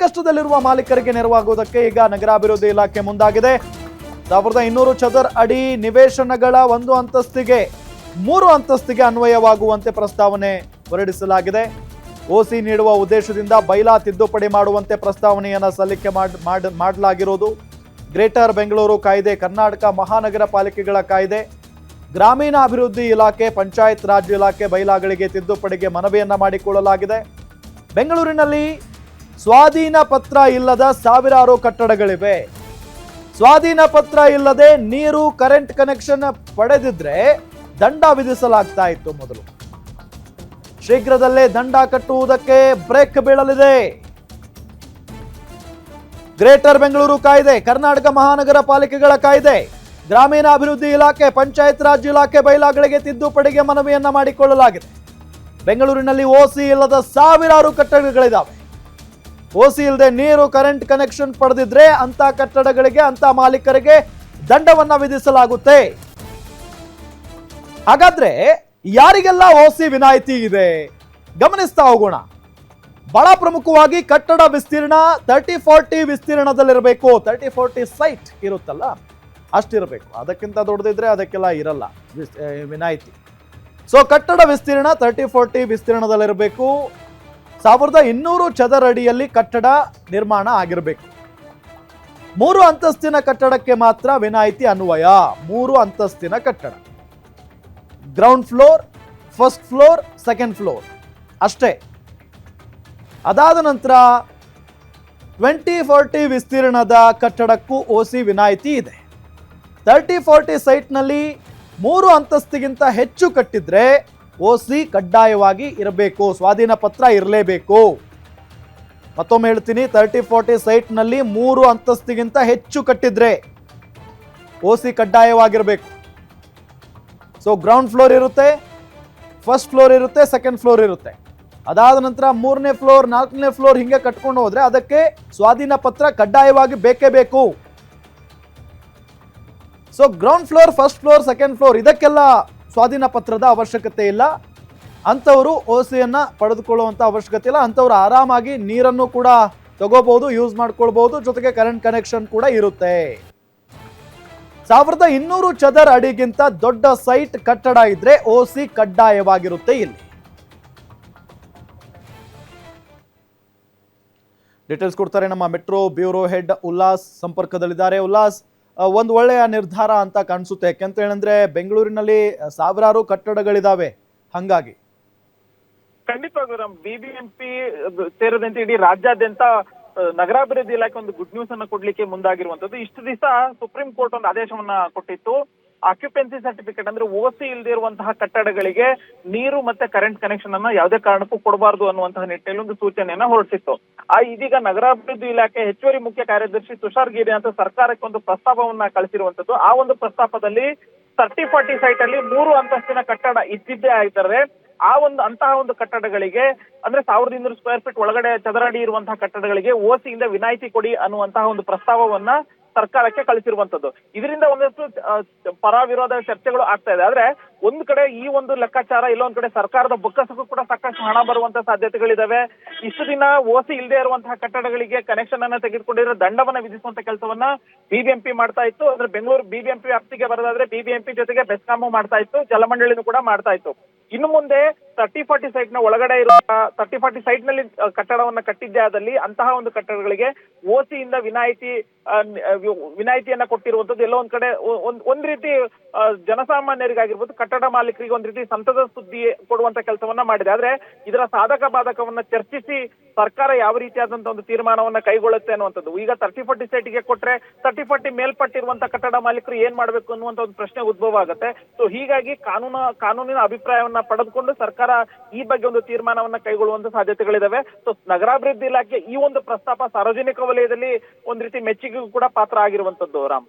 ಸಂಕಷ್ಟದಲ್ಲಿರುವ ಮಾಲೀಕರಿಗೆ ನೆರವಾಗುವುದಕ್ಕೆ ಈಗ ನಗರಾಭಿವೃದ್ಧಿ ಇಲಾಖೆ ಮುಂದಾಗಿದೆ. ಸಾವಿರದ ಇನ್ನೂರು ಚದರ್ ಅಡಿ ನಿವೇಶನಗಳ ಒಂದು ಅಂತಸ್ತಿಗೆ ಮೂರು ಅಂತಸ್ತಿಗೆ ಅನ್ವಯವಾಗುವಂತೆ ಪ್ರಸ್ತಾವನೆ ಹೊರಡಿಸಲಾಗಿದೆ. ಓಸಿ ನೀಡುವ ಉದ್ದೇಶದಿಂದ ಬೈಲಾ ತಿದ್ದುಪಡಿ ಮಾಡುವಂತೆ ಪ್ರಸ್ತಾವನೆಯನ್ನು ಸಲ್ಲಿಕೆ ಮಾಡಲಾಗಿರೋದು ಗ್ರೇಟರ್ ಬೆಂಗಳೂರು ಕಾಯ್ದೆ, ಕರ್ನಾಟಕ ಮಹಾನಗರ ಪಾಲಿಕೆಗಳ ಕಾಯ್ದೆ. ಗ್ರಾಮೀಣಾಭಿವೃದ್ಧಿ ಇಲಾಖೆ, ಪಂಚಾಯತ್ ರಾಜ್ ಇಲಾಖೆ ಬೈಲಾಗಳಿಗೆ ತಿದ್ದುಪಡಿಗೆ ಮನವಿಯನ್ನು ಮಾಡಿಕೊಳ್ಳಲಾಗಿದೆ. ಬೆಂಗಳೂರಿನಲ್ಲಿ ಸ್ವಾಧೀನ ಪತ್ರ ಇಲ್ಲದ ಸಾವಿರಾರು ಕಟ್ಟಡಗಳಿವೆ. ಸ್ವಾಧೀನ ಪತ್ರ ಇಲ್ಲದೆ ನೀರು, ಕರೆಂಟ್ ಕನೆಕ್ಷನ್ ಪಡೆದಿದ್ರೆ ದಂಡ ವಿಧಿಸಲಾಗ್ತಾ ಇತ್ತು ಮೊದಲು. ಶೀಘ್ರದಲ್ಲೇ ದಂಡ ಕಟ್ಟುವುದಕ್ಕೆ ಬ್ರೇಕ್ ಬೀಳಲಿದೆ. ಗ್ರೇಟರ್ ಬೆಂಗಳೂರು ಕಾಯ್ದೆ, ಕರ್ನಾಟಕ ಮಹಾನಗರ ಪಾಲಿಕೆಗಳ ಕಾಯ್ದೆ, ಗ್ರಾಮೀಣಾಭಿವೃದ್ಧಿ ಇಲಾಖೆ, ಪಂಚಾಯತ್ ರಾಜ್ ಇಲಾಖೆ ಬೈಲಾಗಳಿಗೆ ತಿದ್ದುಪಡಿಗೆ ಮನವಿಯನ್ನ ಮಾಡಿಕೊಳ್ಳಲಾಗಿದೆ. ಬೆಂಗಳೂರಿನಲ್ಲಿ ಓಸಿ ಇಲ್ಲದ ಸಾವಿರಾರು ಕಟ್ಟಡಗಳಿದಾವೆ. ಓಸಿ ಇಲ್ಲದೆ ನೀರು ಕರೆಂಟ್ ಕನೆಕ್ಷನ್ ಪಡೆದಿದ್ರೆ ಅಂತ ಕಟ್ಟಡಗಳಿಗೆ ಅಂತ ಮಾಲೀಕರಿಗೆ ದಂಡವನ್ನ ವಿಧಿಸಲಾಗುತ್ತೆ. ಹಾಗಾದ್ರೆ ಯಾರಿಗೆಲ್ಲ ಓಸಿ ವಿನಾಯಿತಿ ಇದೆ? ಗಮನಿಸ್ತಾ ಹೋಗೋಣ. ಬಹಳ ಪ್ರಮುಖವಾಗಿ ಕಟ್ಟಡ ವಿಸ್ತೀರ್ಣ ತರ್ಟಿ ಫೋರ್ಟಿ ವಿಸ್ತೀರ್ಣದಲ್ಲಿರಬೇಕು. ತರ್ಟಿ ಫೋರ್ಟಿ ಸೈಟ್ ಇರುತ್ತಲ್ಲ, ಅಷ್ಟಿರಬೇಕು. ಅದಕ್ಕಿಂತ ದೊಡ್ಡದಿದ್ರೆ ಅದಕ್ಕೆಲ್ಲ ಇರಲ್ಲ ವಿನಾಯಿತಿ. ಸೊ ಕಟ್ಟಡ ವಿಸ್ತೀರ್ಣ ತರ್ಟಿ ಫೋರ್ಟಿ ವಿಸ್ತೀರ್ಣದಲ್ಲಿರಬೇಕು. ಸಾವಿರದ ಇನ್ನೂರು ಚದರ ಅಡಿಯಲ್ಲಿ ಕಟ್ಟಡ ನಿರ್ಮಾಣ ಆಗಿರಬೇಕು. ಮೂರು ಅಂತಸ್ತಿನ ಕಟ್ಟಡಕ್ಕೆ ಮಾತ್ರ ವಿನಾಯಿತಿ ಅನ್ವಯ. ಮೂರು ಅಂತಸ್ತಿನ ಕಟ್ಟಡ. Ground floor, first floor, second floor. ಅಷ್ಟೇ. ಅದಾದ ನಂತರ ಟ್ವೆಂಟಿ ಫೋರ್ಟಿ ವಿಸ್ತೀರ್ಣದ ಕಟ್ಟಡಕ್ಕೂ ಓಸಿ ವಿನಾಯಿತಿ ಇದೆ. ತರ್ಟಿ ಫೋರ್ಟಿ ಸೈಟ್ನಲ್ಲಿ ಮೂರು ಅಂತಸ್ತಿಗಿಂತ ಹೆಚ್ಚು ಕಟ್ಟಿದ್ರೆ ಓಸಿ ಕಡ್ಡಾಯವಾಗಿ ಇರಬೇಕು, ಸ್ವಾಧೀನ ಪತ್ರ ಇರಲೇಬೇಕು. ಮತ್ತೊಮ್ಮೆ ಹೇಳ್ತೀನಿ ತರ್ಟಿ ಫೋರ್ಟಿ ಸೈಟ್ನಲ್ಲಿ ಮೂರು ಅಂತಸ್ತಿಗಿಂತ ಹೆಚ್ಚು ಕಟ್ಟಿದ್ರೆ ಓಸಿ ಕಡ್ಡಾಯವಾಗಿರಬೇಕು. ಸೊ ಗ್ರೌಂಡ್ ಫ್ಲೋರ್ ಇರುತ್ತೆ ಫಸ್ಟ್ ಫ್ಲೋರ್ ಇರುತ್ತೆ ಸೆಕೆಂಡ್ ಫ್ಲೋರ್ ಇರುತ್ತೆ. ಅದಾದ ನಂತರ ಮೂರನೇ ಫ್ಲೋರ್ ನಾಲ್ಕನೇ ಫ್ಲೋರ್ ಹಿಂಗೆ ಕಟ್ಕೊಂಡು ಹೋದರೆ ಅದಕ್ಕೆ ಸ್ವಾಧೀನ ಪತ್ರ ಕಡ್ಡಾಯವಾಗಿ ಬೇಕೇ ಬೇಕು. So ground floor first floor second floor ಇದಕ್ಕೆಲ್ಲ ಸ್ವಾಧೀನ ಪತ್ರದ ಅವಶ್ಯಕತೆ ಇಲ್ಲ. ಅಂಥವರು ಓಸಿಯನ್ನ ಪಡೆದುಕೊಳ್ಳುವಂಥ ಅವಶ್ಯಕತೆ ಇಲ್ಲ. ಅಂಥವ್ರು ಆರಾಮಾಗಿ ನೀರನ್ನು ಕೂಡ ತಗೋಬಹುದು ಯೂಸ್ ಮಾಡ್ಕೊಳ್ಬಹುದು. ಜೊತೆಗೆ ಕರೆಂಟ್ ಕನೆಕ್ಷನ್ ಕೂಡ ಇರುತ್ತೆ. ಸಾವಿರದ ಇನ್ನೂರು ಚದರ್ ಅಡಿಗಿಂತ ದೊಡ್ಡ ಸೈಟ್ ಕಟ್ಟಡ ಇದ್ರೆ ಓಸಿ ಕಡ್ಡಾಯವಾಗಿರುತ್ತೆ ಇಲ್ಲಿ. ಡೀಟೇಲ್ಸ್ ಕೊಡ್ತಾರೆ ನಮ್ಮ ಮೆಟ್ರೋ ಬ್ಯೂರೋ ಹೆಡ್ ಉಲ್ಲಾಸ್ ಸಂಪರ್ಕದಲ್ಲಿದ್ದಾರೆ. ಉಲ್ಲಾಸ್ ಒಂದು ಒಳ್ಳೆಯ ನಿರ್ಧಾರ ಅಂತ ಕಾಣಿಸುತ್ತೆ. ಯಾಕೆಂತ ಹೇಳಿದ್ರೆ ಬೆಂಗಳೂರಿನಲ್ಲಿ ಸಾವಿರಾರು ಕಟ್ಟಡಗಳಿದಾವೆ. ಹಂಗಾಗಿ. ಖಂಡಿತ ಬಿಬಿಎಂಪಿ ಸೇರಿದಂತೆ ಇಡೀ ರಾಜ್ಯಾದ್ಯಂತ ನಗರಾಭಿವೃದ್ಧಿ ಇಲಾಖೆ ಒಂದು ಗುಡ್ ನ್ಯೂಸ್ ಅನ್ನ ಕೊಡ್ಲಿಕ್ಕೆ ಮುಂದಾಗಿರುವಂತದ್ದು. ಇಷ್ಟು ದಿವಸ ಸುಪ್ರೀಂ ಕೋರ್ಟ್ ಒಂದು ಆದೇಶವನ್ನ ಕೊಟ್ಟಿತ್ತು. ಆಕ್ಯುಪೆನ್ಸಿ ಸರ್ಟಿಫಿಕೇಟ್ ಅಂದ್ರೆ ಓಸಿ ಇಲ್ಲದೆ ಇರುವಂತಹ ಕಟ್ಟಡಗಳಿಗೆ ನೀರು ಮತ್ತೆ ಕರೆಂಟ್ ಕನೆಕ್ಷನ್ ಅನ್ನ ಯಾವುದೇ ಕಾರಣಕ್ಕೂ ಕೊಡಬಾರದು ಅನ್ನುವಂತಹ ನಿಟ್ಟಿನಲ್ಲಿ ಒಂದು ಸೂಚನೆಯನ್ನ ಹೊರಡಿಸಿತ್ತು. ಆ ಇದೀಗ ನಗರಾಭಿವೃದ್ಧಿ ಇಲಾಖೆ ಹೆಚ್ಚುವರಿ ಮುಖ್ಯ ಕಾರ್ಯದರ್ಶಿ ತುಷಾರ್ ಗಿರಿ ಅಂತ ಸರ್ಕಾರಕ್ಕೆ ಒಂದು ಪ್ರಸ್ತಾಪವನ್ನ ಕಳಿಸಿರುವಂತದ್ದು. ಆ ಒಂದು ಪ್ರಸ್ತಾಪದಲ್ಲಿ ತರ್ಟಿ ಫಾರ್ಟಿ ಸೈಟ್ ಅಲ್ಲಿ ಮೂರು ಅಂತಸ್ತಿನ ಕಟ್ಟಡ ಇದ್ದಿದ್ದೇ ಆಗಿದ್ದಾರೆ ಆ ಒಂದು ಅಂತಹ ಒಂದು ಕಟ್ಟಡಗಳಿಗೆ ಅಂದ್ರೆ ಸಾವಿರದ ಇನ್ನೂರು ಸ್ಕ್ವೇರ್ ಫೀಟ್ ಒಳಗಡೆ ಚದರಡಿ ಇರುವಂತಹ ಕಟ್ಟಡಗಳಿಗೆ ಓಸಿಯಿಂದ ವಿನಾಯಿತಿ ಕೊಡಿ ಅನ್ನುವಂತಹ ಒಂದು ಪ್ರಸ್ತಾವವನ್ನ ಸರ್ಕಾರಕ್ಕೆ ಕಳಿಸಿರುವಂತದ್ದು. ಇದರಿಂದ ಒಂದಷ್ಟು ಪರ ವಿರೋಧ ಚರ್ಚೆಗಳು ಆಗ್ತಾ ಇದೆ. ಆದ್ರೆ ಒಂದ್ ಕಡೆ ಈ ಒಂದು ಲೆಕ್ಕಾಚಾರ ಇಲ್ಲೊಂದ್ ಕಡೆ ಸರ್ಕಾರದ ಬೊಕ್ಕಸಕ್ಕೂ ಕೂಡ ಸಾಕಷ್ಟು ಹಣ ಬರುವಂತ ಸಾಧ್ಯತೆಗಳಿದಾವೆ. ಇಷ್ಟು ದಿನ ಓಸಿ ಇಲ್ಲದೆ ಇರುವಂತಹ ಕಟ್ಟಡಗಳಿಗೆ ಕನೆಕ್ಷನ್ ಅನ್ನ ತೆಗೆದುಕೊಂಡಿರೋ ದಂಡವನ್ನ ವಿಧಿಸುವಂತ ಕೆಲಸವನ್ನ ಬಿಬಿಎಂಪಿ ಮಾಡ್ತಾ ಇತ್ತು. ಅಂದ್ರೆ ಬೆಂಗಳೂರು ಬಿಬಿಎಂಪಿ ವ್ಯಾಪ್ತಿಗೆ ಬರೋದಾದ್ರೆ ಬಿಬಿಎಂಪಿ ಜೊತೆಗೆ ಬೆಸ್ಕಾಮು ಮಾಡ್ತಾ ಇತ್ತು. ಜಲಮಂಡಳಿನೂ ಕೂಡ ಮಾಡ್ತಾ ಇತ್ತು. ಇನ್ನು ಮುಂದೆ ತರ್ಟಿ ಫಾರ್ಟಿ ಸೈಟ್ನ ಒಳಗಡೆ ಇರುವ ತರ್ಟಿ ಫಾರ್ಟಿ ಸೈಟ್ನಲ್ಲಿ ಕಟ್ಟಡವನ್ನ ಕಟ್ಟಿದ್ದೆ ಆದಲ್ಲಿ ಅಂತಹ ಒಂದು ಕಟ್ಟಡಗಳಿಗೆ ಓಸಿಯಿಂದ ವಿನಾಯಿತಿ ವಿನಾಯಿತಿಯನ್ನ ಕೊಟ್ಟಿರುವಂತದ್ದು ಎಲ್ಲೋ ಒಂದ್ ಕಡೆ ಒಂದ್ ರೀತಿ ಜನಸಾಮಾನ್ಯರಿಗಾಗಿರ್ಬೋದು ಕಟ್ಟಡ ಮಾಲೀಕರಿಗೆ ಒಂದ್ ರೀತಿ ಸಂತದ ಸುದ್ದಿ ಕೊಡುವಂತ ಕೆಲಸವನ್ನ ಮಾಡಿದೆ. ಆದ್ರೆ ಇದರ ಸಾಧಕ ಬಾಧಕವನ್ನ ಚರ್ಚಿಸಿ ಸರ್ಕಾರ ಯಾವ ರೀತಿಯಾದಂತ ಒಂದು ತೀರ್ಮಾನವನ್ನ ಕೈಗೊಳ್ಳುತ್ತೆ ಅನ್ನುವಂಥದ್ದು. ಈಗ ತರ್ಟಿ ಫೋರ್ಟಿ ಸೈಟ್ಗೆ ಕೊಟ್ರೆ ತರ್ಟಿ ಫೋರ್ಟಿ ಮೇಲ್ಪಟ್ಟಿರುವಂತ ಕಟ್ಟಡ ಮಾಲೀಕರು ಏನ್ ಮಾಡ್ಬೇಕು ಅನ್ನುವಂತ ಒಂದು ಪ್ರಶ್ನೆ ಉದ್ಭವ ಆಗುತ್ತೆ. ಸೊ ಹೀಗಾಗಿ ಕಾನೂನು, ಕಾನೂನಿನ ಅಭಿಪ್ರಾಯವನ್ನ ಪಡೆದುಕೊಂಡು ಸರ್ಕಾರ ಈ ಬಗ್ಗೆ ಒಂದು ತೀರ್ಮಾನವನ್ನ ಕೈಗೊಳ್ಳುವಂತ ಸಾಧ್ಯತೆಗಳಿದಾವೆ. ಸೊ ನಗರಾಭಿವೃದ್ಧಿ ಇಲಾಖೆ ಈ ಒಂದು ಪ್ರಸ್ತಾಪ ಸಾರ್ವಜನಿಕ ವಲಯದಲ್ಲಿ ಒಂದ್ ರೀತಿ ಮೆಚ್ಚುಗೆಗೂ ಕೂಡ ಪಾತ್ರ ಆಗಿರುವಂತದ್ದು Ram.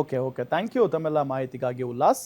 Okay okay thank you ತಮ್ಮೆಲ್ಲ ಮಾಹಿತಿಗಾಗಿ ಉಲ್ಲಾಸ್.